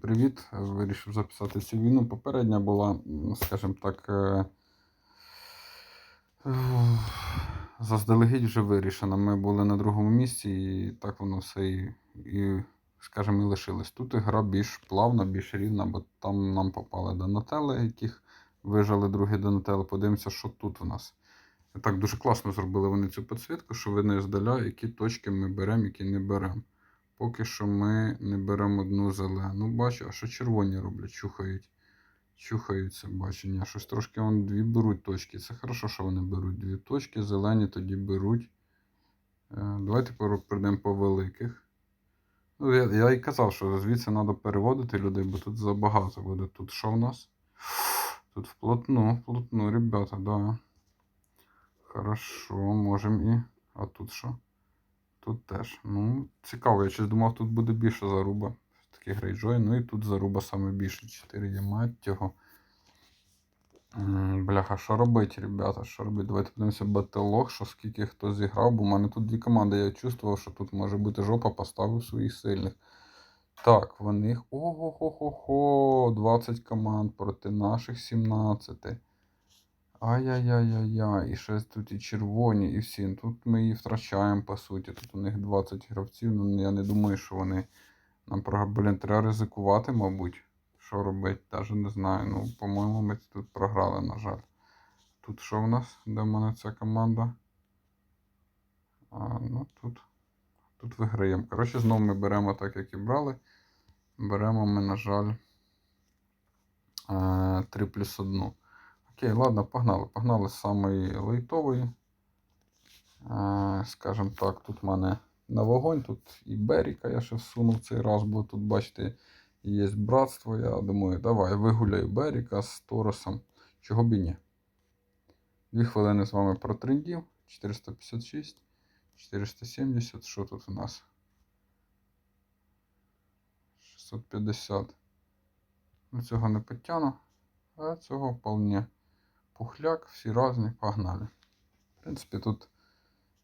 Привіт! Вирішив записати цю війну. Попередня була, скажімо так, е, заздалегідь вже вирішена. Ми були на другому місці, і так воно все і, і скажімо, і лишилось. Тут гра більш плавна, більш рівна, бо там нам попали донатели, яких вижали другі донатели. Подивимося, що тут у нас. Так дуже класно зробили вони цю підсвітку, що видно здаля, які точки ми беремо, які не беремо. Поки що ми не беремо одну зелену. Бачу, а що червоні роблять? Чухають. Чухаються, бачу. Ні, щось трошки вон дві беруть точки. Це хорошо, що вони беруть дві точки. Зелені тоді беруть. Е, Давайте прийдемо по великих. Ну, я, я і казав, що звідси треба переводити людей, бо тут забагато буде. Тут що в нас? Тут вплотну, вплотну, ребята, да. Хорошо, можемо і. А тут що? Тут теж. Ну, цікаво, я щось думав, тут буде більше заруба. Такий грейджой. Ну і тут заруба саме більше. 4 є мать його. Бляха, що робити, ребята? Що робити? Давайте подивимося батлог, що скільки хто зіграв, бо в мене тут дві команди. Я чувствував, що тут може бути жопа, поставив своїх сильних. Так, в них. Ого-го-го-го! 20 команд проти наших 17. Ай-яй-яй-яй-яй, і ще тут і червоні, і всі. Тут ми її втрачаємо, по суті. Тут у них 20 гравців. Ну я не думаю, що вони нам про блін, треба ризикувати, мабуть. Що робити, навіть не знаю. Ну, по-моєму, ми тут програли, на жаль. Тут що в нас? Де в мене ця команда? А, ну тут. Тут виграємо. Коротше, знову ми беремо так, як і брали. Беремо ми, на жаль, 3 плюс 1. Окей, ладно, погнали. Погнали з самої лейтової. Е, Скажем так, тут в мене на вогонь, тут і Беріка я ще всунув цей раз, бо тут, бачите, є братство. Я думаю, давай вигуляю Беріка з Торосом. Чого б і ні. Дві хвилини з вами про трендів. 456, 470. Що тут у нас? 650. Ну, цього не потягну. А цього вполне пухляк, всі різні, погнали. В принципі, тут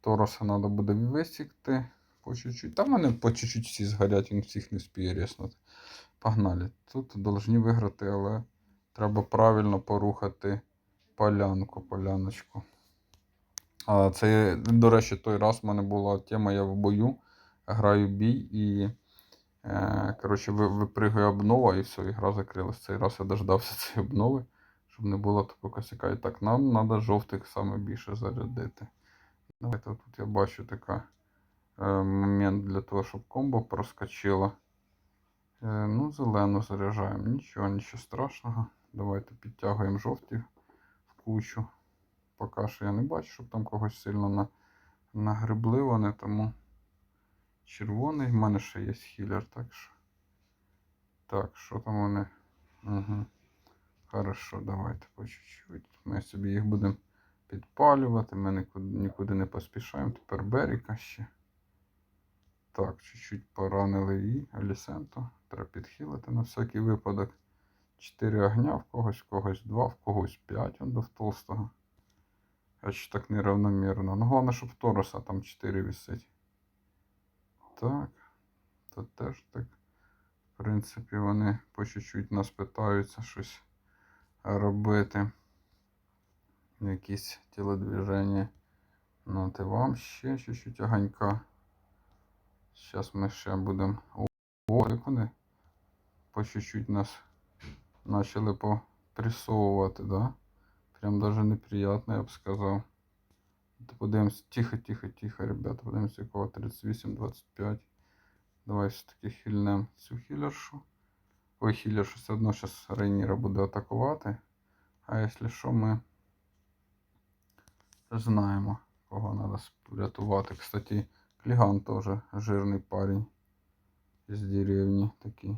Тороса треба буде висікти по чуть-чуть. Там вони по чуть-чуть всі згорять, він всіх не спіє ріснути. Погнали. Тут повинні виграти, але треба правильно порухати полянку, поляночку. А це, до речі, той раз в мене була тема, я в бою граю бій і. Е, Коротше, випригує обнова і все, і гра закрилась. Цей раз я дождався цієї обнови, щоб не було такого косяка. І так, нам треба жовтих саме більше зарядити. Давайте тут я бачу така е, момент для того, щоб комбо проскочило. Е, ну, зелену заряджаємо. Нічого, нічого страшного. Давайте підтягуємо жовті в кучу. Поки що я не бачу, щоб там когось сильно на, нагребли вони, тому. Червоний, в мене ще є хілер, так що. Так, що там вони? Хорошо, давайте по чуть-чуть. Ми собі їх будемо підпалювати. Ми нікуди, не поспішаємо. Тепер Беріка ще. Так, чуть-чуть поранили її. Алісенто. Треба підхилити на всякий випадок. 4 огня, в когось, в когось 2, в когось 5 он до толстого. А чи так неравномірно. Ну, головне, щоб Тороса там 4 висить. Так. Тут теж так. В принципі, вони по чуть-чуть нас питаються щось робити. Якісь тілодвіження. Ну, ти вам ще чуть-чуть огонька. Зараз ми ще будемо. О, як вони по чуть-чуть нас почали попресовувати, да? Прям даже неприятно, я б сказав. Подивимось, тихо, тихо, тихо, ребята. Подивимось, якого 38-25. Давай все-таки хильнем цю хілершу. Хілершу все одно зараз Рейніра буде атакувати. А якщо що, ми знаємо, кого треба врятувати. Кстати, Кліган теж жирний парень з деревні такий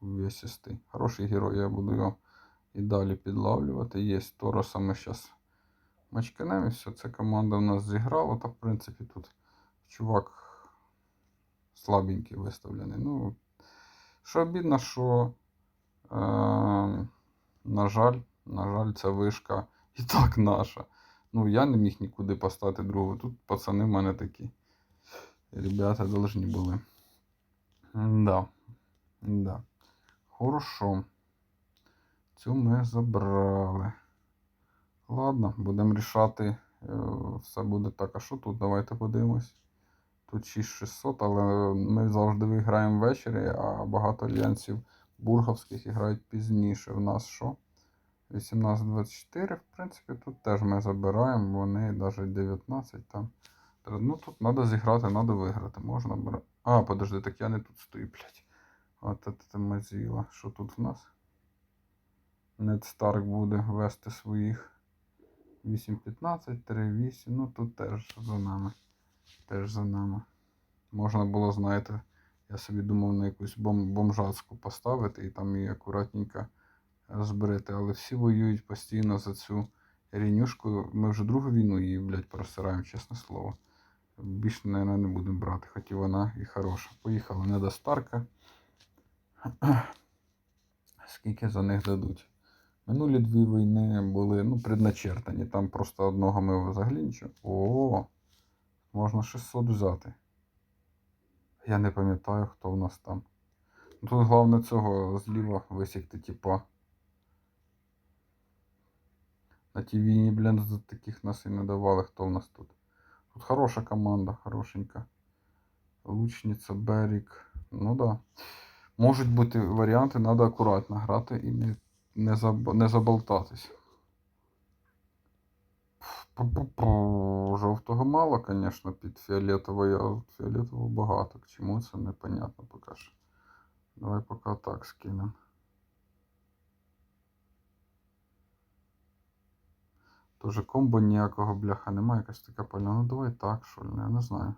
увесистий. Хороший герой, я буду його і далі підлавлювати. Є Тороса ми зараз мачканем і все. Ця команда в нас зіграла. Та в принципі тут чувак слабенький виставлений. Ну, що обідно, що, на жаль, на жаль, ця вишка і так наша. Ну, я не міг нікуди поставити другу. Тут пацани в мене такі. Ребята должні були. Да. Да. Хорошо. Цю ми забрали. Ладно, будемо рішати. е, Все буде так. А що тут? Давайте подивимось. Тут 6600, але ми завжди виграємо ввечері, а багато альянсів бурговських грають пізніше. В нас що? 18-24, в принципі, тут теж ми забираємо, вони навіть 19 там. Ну тут треба зіграти, треба виграти. Можна брати. А, подожди, так я не тут стою, блядь. От це мазіла. Що тут в нас? Нед Старк буде вести своїх 8-15, 3-8. Ну тут теж за нами. Теж за нами. Можна було, знаєте, я собі думав на якусь бом- бомжацьку поставити і там її акуратненько розберете. Але всі воюють постійно за цю рінюшку. Ми вже другу війну її, блядь, просираємо, чесне слово. Більше, мабуть, не будемо брати, хоч і вона і хороша. Поїхали не до Старка. Скільки за них дадуть? Минулі дві війни були ну, предначертані. Там просто одного ми взагалі нічого. О, можна 600 взяти. Я не пам'ятаю, хто в нас там. Ну, Тут головне цього зліва висікти, типа. На тій війні, блін, за таких нас і не давали, хто в нас тут. Тут хороша команда, хорошенька. Лучниця, Берік. Ну да. Можуть бути варіанти, треба акуратно грати і не, не, заб... не заболтатись. Пу-пу-пу. Жовтого мало, звісно, під фіолетовою, а от фіолетового багато. К чому це непонятно поки що. Давай поки так скинемо. Тоже комбо ніякого бляха немає, якась така поля. Ну давай так, що ли, я не знаю.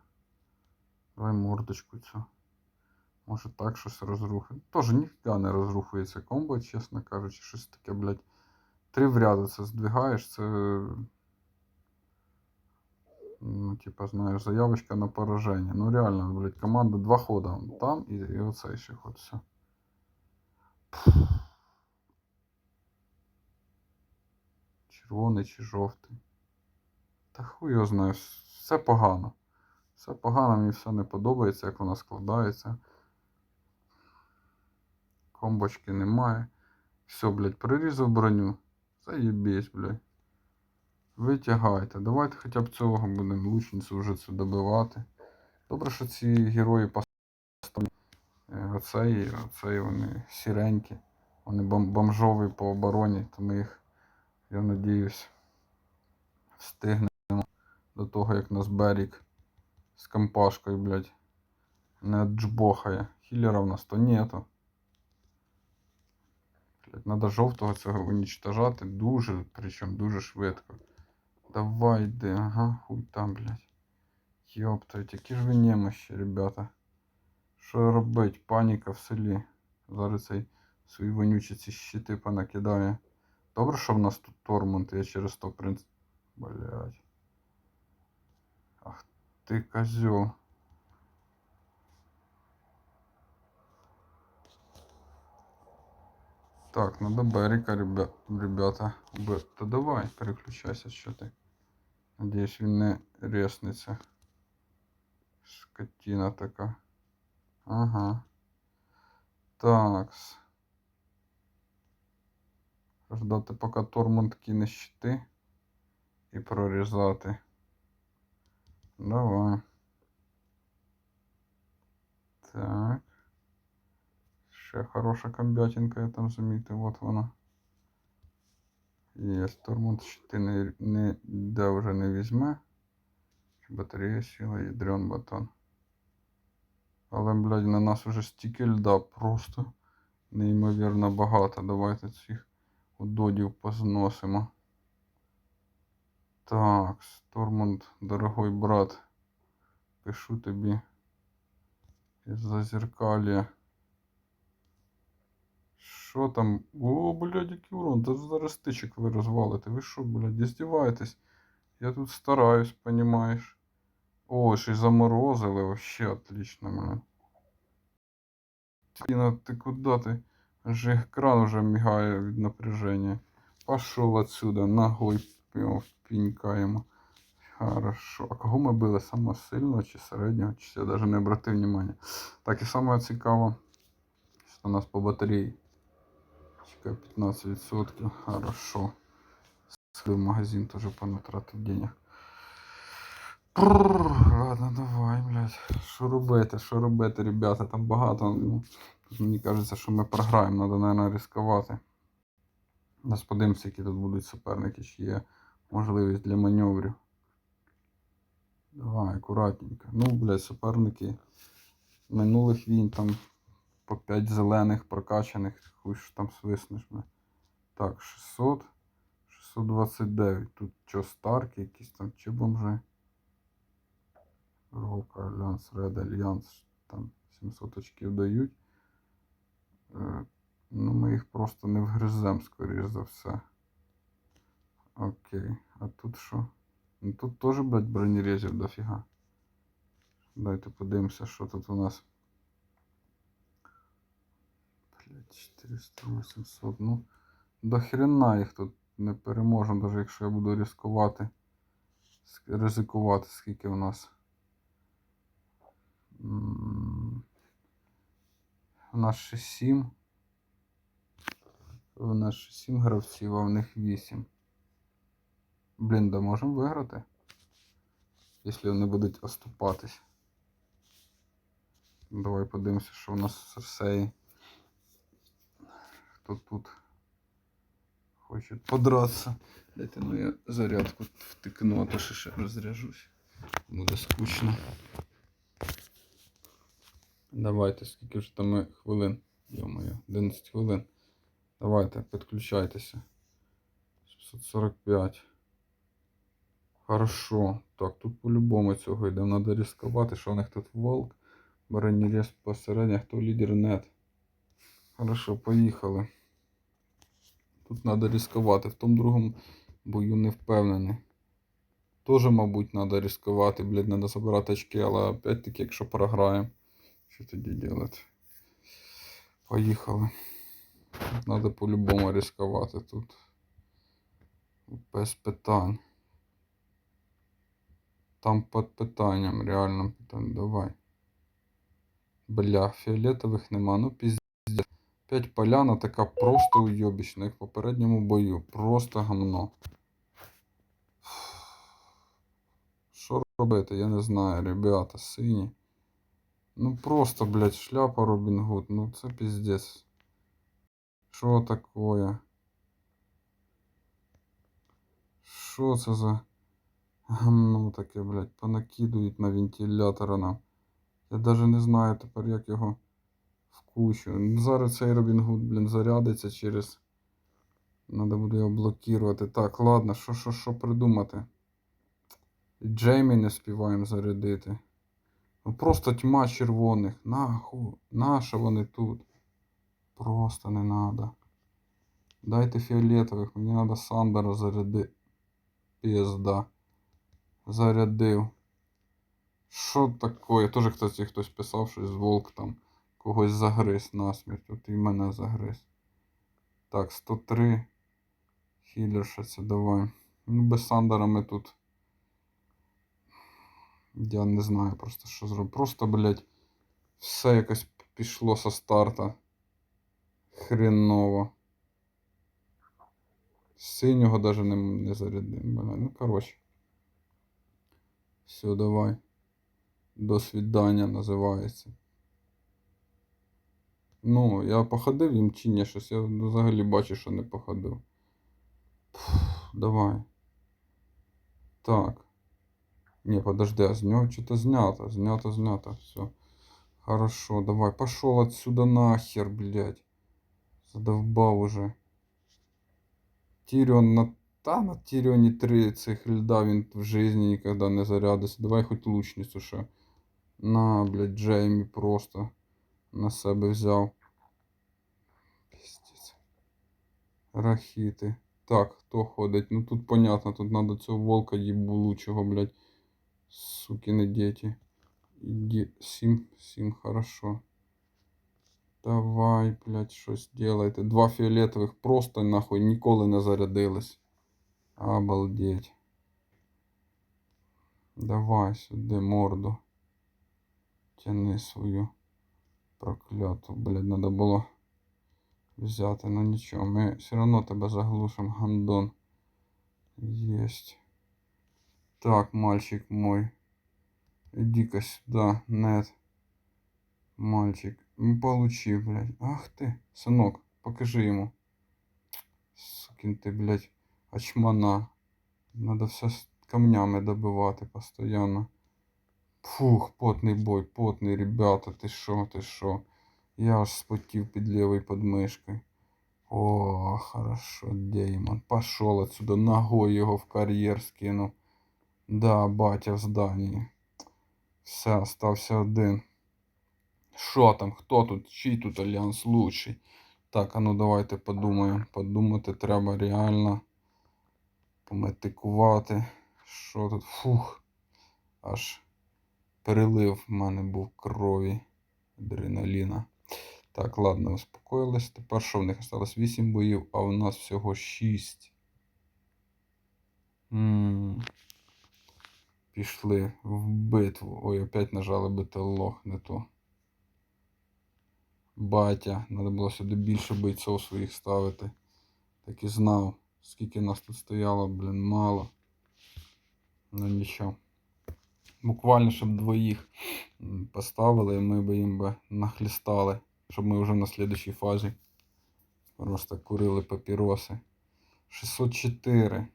Давай мордочку цю. Може так щось розрухати. Тоже ніфіга не розрухується комбо, чесно кажучи, щось таке, блядь. Три в ряду це здвигаєш, це. Ну, типа, знаєш, заявочка на пораження. Ну реально, блядь, команда два хода. Там і, і оцей ще ход. Все. Червоний чи жовтий. Та хуй його знає, все погано. Все погано, мені все не подобається, як вона складається. Комбочки немає. Все, блядь, прирізав броню. Заєбісь, блядь. Витягайте. Давайте хоча б цього будемо лучницю вже цю добивати. Добре, що ці герої поставлені. Е, Оцей, оцей вони сіренькі. Вони бомжові по обороні, то ми їх, я надіюсь, встигнемо до того, як нас Берік з компашкою, блядь, не джбохає. Хілера в нас то нету. Блядь, надо жовтого цього унічтожати дуже, причому дуже швидко. Давай, йди, ага, хуй там, блядь. Йоптать, які ж ви немощі, ребята. Що робить? Паніка в селі. Зараз цей свої вонючі ці щити понакидає. Добре, що в нас тут Тормонд, я через то принц. Блядь. Ах ти козел. Так, надо Берика, ребя... ребята. Б... Та давай, переключайся, що ти. Надіюсь, він не ресниться. Скотина така. Ага. Такс. Ждати, поки Тормонд кине щити. І прорізати. Давай. Так. Ще хороша комбятинка, я там замітив, от вона. Є, Тормонд щити не, не, де вже не візьме. Батарея сіла, ядрен батон. Але, блядь, на нас уже стільки льда просто неймовірно багато. Давайте цих удодів позносимо. Так, Стормунд, дорогой брат, пишу тобі із зазеркалья. Що там? О, блядь, який урон. Та зараз тичок ви розвалите. Ви що, блядь, издеваєтесь? Я тут стараюсь, понимаешь. О, ще й заморозили, вообще отлично, блядь. Тина, ты куда ты? Аж экран уже мигає від напряжения. Пошел отсюда, ногой п'ємо, впінькаємо. Хорошо. А кого ми били? Самого сильного чи середнього? Чи я навіть не обратив внимання. Так і саме цікаво, що у нас по батареї. Чекай, 15%. Хорошо. Сходив в магазин тоже понатратив денег. Ладно, давай, блядь. Що робити, що робити, ребята, там багато. Ну, мені кажеться, що ми програємо, треба, наверное, ризикувати. Нас подивимося, які тут будуть суперники, чи є можливість для маневрів. Давай, акуратненько. Ну, блядь, суперники минулих війн там по 5 зелених прокачаних, хуй ж там свиснеш. бля. Так, 600, 629. Тут що, старки якісь там, чи бомжи? Рока, Альянс, Ред Альянс, там 700 очків дають. Е, Ну, ми їх просто не вгризем, скоріш за все. Окей. А тут що? Ну тут теж, блядь, бронерезів дофіга. Давайте подивимося, що тут у нас. Блядь, 400, 800. Ну, до хрена їх тут не переможемо, навіть якщо я буду ризикувати. Ризикувати, скільки у нас. У нас ще 7. У нас ще 7 гравців, а в них 8. Блін, да можемо виграти. Якщо вони будуть оступатись. Давай подивимося, що у нас з Серсеї. Хто тут хоче подраться. Дайте ну я зарядку втикну, а то ще ще розряжусь. Буде скучно. Давайте, скільки ж там ми хвилин? Йо-моє, 11 хвилин. Давайте, підключайтеся. 745. Хорошо. Так, тут по-любому цього йдемо. Надо ризикувати, що у них тут волк. Бронерез посередині, хто лідер нет. Хорошо, поїхали. Тут треба ризикувати. В тому другому бою не впевнений. Тоже, мабуть, треба ризикувати. Блядь, треба забирати очки, але опять-таки, якщо програємо, що тоді робити? Поїхали. Тут треба по-любому ризикувати тут. Без питань. Там під питанням, реально питання. Давай. Бля, фіолетових нема, ну піздець. П'ять поляна така просто уйобічна, як в попередньому бою. Просто гамно. Що робити, я не знаю, ребята, сині. Ну просто, блядь, шляпа Робін Гуд, ну це піздець. Що такое? Що це за гамно таке, блядь, понакидують на вентилятора нам. Я даже не знаю тепер, як його кучу. Ну, Зараз цей Робін Гуд, блін, зарядиться через. Надо буде його блокувати. Так, ладно, що, що, що придумати? Джеймі не співаємо зарядити. Ну просто тьма червоних. Нахуй. Наша вони тут? Просто не надо. Дайте фіолетових, мені надо Сандера заряди. Пізда. Зарядив. Що таке? Тоже, кстати, хтось писав, щось волк там когось загриз насмерть. От і мене загриз. Так, 103. Хілерша давай. Ну, без Сандера ми тут. Я не знаю просто, що зробити. Просто, блядь, все якось пішло со старта. Хреново. Синього даже не, не зарядив. Бля. Ну, коротше. Все, давай. До свидання називається. Ну, я походив їм чи ні, щось я взагалі бачу, що не походив. Фух, давай. Так. Не, подожди, а с него что-то знято. Знято, знято. Все. Хорошо, давай. Пошел отсюда нахер, блядь. Задовбав уже. Тіріон на... Та на Тіріоні 3 цих льда він в житті ніколи не зарядиться. Давай хоч лучницю ще. На, блядь, Джеймі просто на себе взяв. Пиздец. Рахіти. Так, хто ходить? Ну тут понятно, тут надо цього волка їбулучого, блядь. Сукины дети. Иди. Сим, сим, хорошо. Давай, блядь, щось делайте. Два фіолетових просто нахуй ніколи не зарядились. Обалдеть. Давай сюди морду. Тяни свою прокляту. Блядь, надо було взяти. Ну нічого, ми все одно тебе заглушимо, гандон. Єсть. Так, мальчик мой. Иди-ка сюда, нет. Мальчик. Ну, получи, блядь. Ах ты, сынок, покажи ему. Сукин ты, блядь, очмана. Надо все с камнями добивати постоянно. Фух, потний бой, потний, ребята, ти шо, ти шо. Я аж спотів під лівою подмишкою. О, хорошо, Деймон. Пошел отсюда, ногой його в кар'єр скинув. Да, батя в здании. Все, остався один. Що там? Хто тут? Чий тут альянс лучший? Так, а ну давайте подумаємо. Подумати треба реально. Пометикувати. Що тут? Фух. Аж перелив в мене був крові. Адреналіна. Так, ладно, успокоїлись. Тепер що в них осталось 8 боїв, а у нас всього 6. м Пішли в битву. Ой, опять нажали бити лох, не то. Батя, треба було сюди більше бойців своїх ставити. Так і знав, скільки нас тут стояло, блін, мало. Ну нічого. Буквально, щоб двоїх поставили, і ми б їм би нахлістали, щоб ми вже на слідчій фазі просто курили папіроси. 604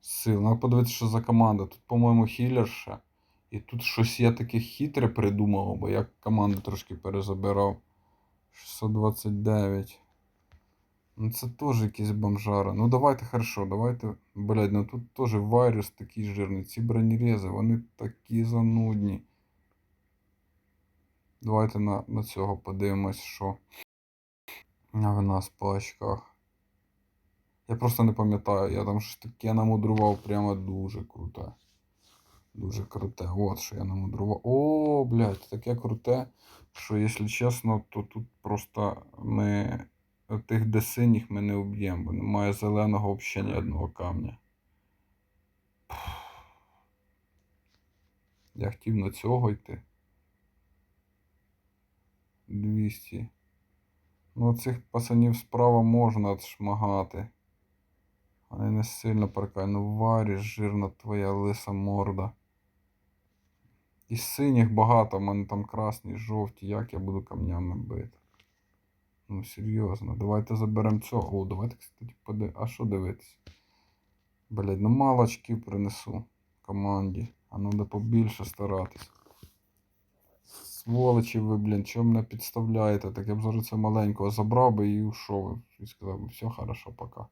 сил. Надо подивитися, що за команда. Тут, по-моєму, хілерша. І тут щось я таке хитре придумав, бо я команду трошки перезабирав. 629. Ну це теж якісь бомжара. Ну давайте хорошо, давайте. Блядь, ну тут теж вайрус такий жирний. Ці бронерези, вони такі занудні. Давайте на, на цього подивимось, що в нас по очках. Я просто не пам'ятаю, я там щось таке намудрував прямо дуже круте. Дуже круте. От що я намудрував. О, блядь, таке круте, що, якщо чесно, то тут просто ми тих де синіх ми не вб'ємо, бо немає зеленого взагалі ні одного камня. Я хотів на цього йти. 200. Ну, цих пацанів справа можна шмагати. Вони не сильно паркають. Ну варіш, жирна твоя лиса морда. І синіх багато, в мене там красні, жовті, як я буду камнями бити. Ну, серйозно, давайте заберемо цього. О, давайте, кстати, поди... А що дивитись? Блять, ну мало очків принесу команді. А треба побільше старатись. Сволочі ви, блін, чого мене підставляєте? Так я б зараз це маленького забрав би і ушов. І сказав, би, все хорошо, пока.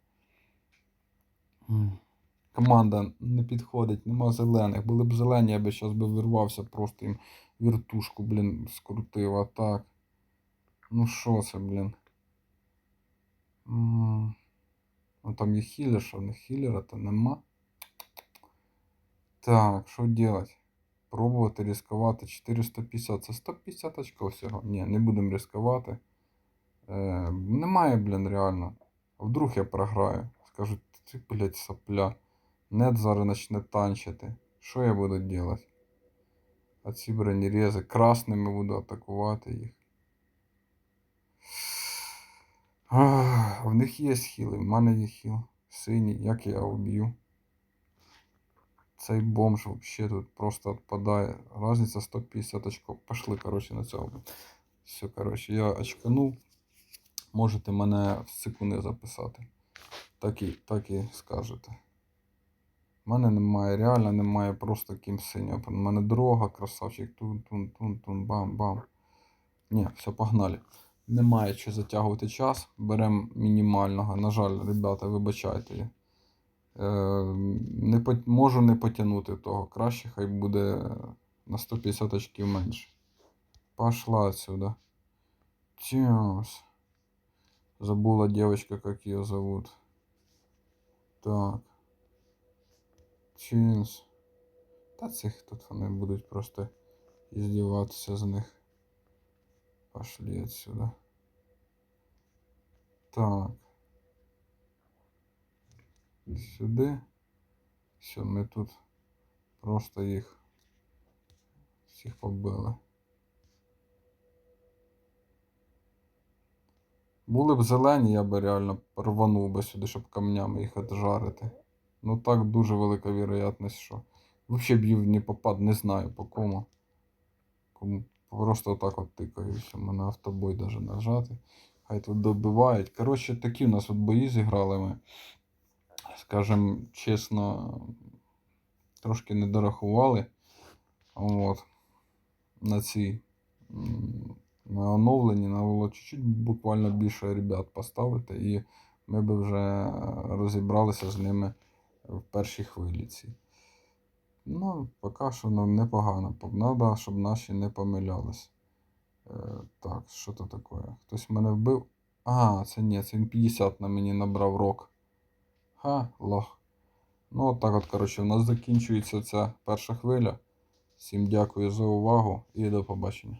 Команда не підходить, нема зелених. Були б зелені, я би зараз вирвався, просто їм віртушку, блін, скрутив, а так. Ну що це, блін? Ну там є хілер, що не хілера, то нема. Так, що делать? Пробувати ризикувати 450. Це 150 очков всього. Ні, не будемо ризикувати. Е, немає, блін, реально. А вдруг я програю? Скажуть, ти, блядь, сопля. Нет зараз почне танчити. Що я буду делать? А ці бронерези красними буду атакувати їх. В них є хіли, в мене є хіл. Синій, як я вб'ю? Цей бомж вообще тут просто відпадає. Разниця 150 очков. Пошли, короче, на цього. Все, короче, я очканув. Можете мене в секунди записати. Так і, так і скажете. У мене немає, реально немає просто ким синього. У мене дорога, красавчик, тун, тун, тун, тун, бам, бам. Ні, все, погнали. Немає що затягувати час. Беремо мінімального. На жаль, ребята, вибачайте. Е, не можу не потягнути того. Краще хай буде на 150 очків менше. Пошла отсюда. Тюс. Забула девочка, как ее зовут. Так. Чінс. Та цих тут вони будуть просто іздіватися з них. Пошли отсюда. Так. Сюди. Все, ми тут просто їх всіх побили. Були б зелені, я би реально рванув би сюди, щоб камнями їх жарити. Ну так дуже велика вірогідність, що. Взагалі б'ю в Дніпопад, не знаю по кому. Кому просто отак от тикаюся. У мене автобой даже нажати. Хай тут добивають. Коротше, такі у нас от бої зіграли ми. Скажем чесно, трошки не дорахували. От. На цій на оновленні було чуть-чуть буквально більше ребят поставити, і ми б вже розібралися з ними в першій хвилі. цій. Ну, поки що ну, непогано. Треба, щоб наші не помилялись. Е, так, що то таке? Хтось мене вбив. А, це ні, це він 50 на мені набрав рок. Ха, лох. Ну, от так от, коротше, в нас закінчується ця перша хвиля. Всім дякую за увагу і до побачення.